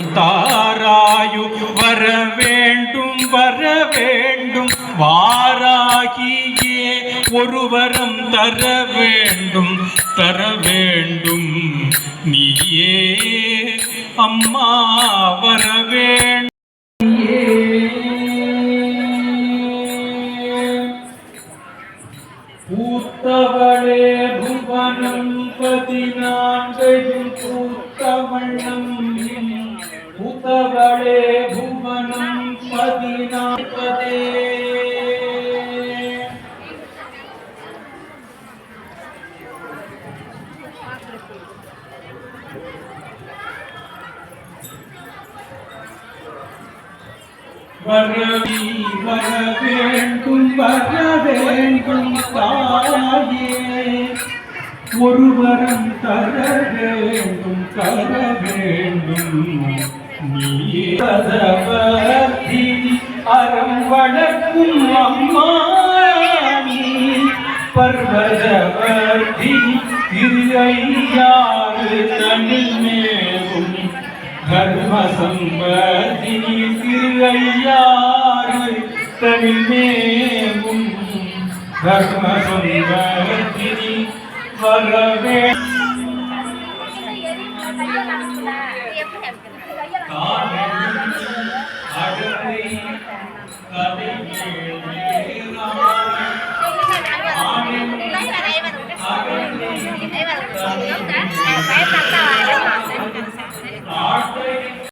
தாராயு வர வேண்டும் வர வேண்டும். வாராகியே ஒருவரம் தர வேண்டும் தர வேண்டும். நீயே அம்மா வர பூத்தவளே புவனம் பதினான்கையும் பூத்த வண்ணம் பூத்தவளே புவனம் பதினாற்பதே வரவி வர வேண்டும் ஒரு வரம் தர வேண்டும் தர வேண்டும். நீயே அறம் வளர்க்கும் அம்மா நீ. திருவையாறு தமிழ் மேலும் மேவும். தர்ம சம்பதினி திருஐயாறு தனில் மேவும். தர்ம கதை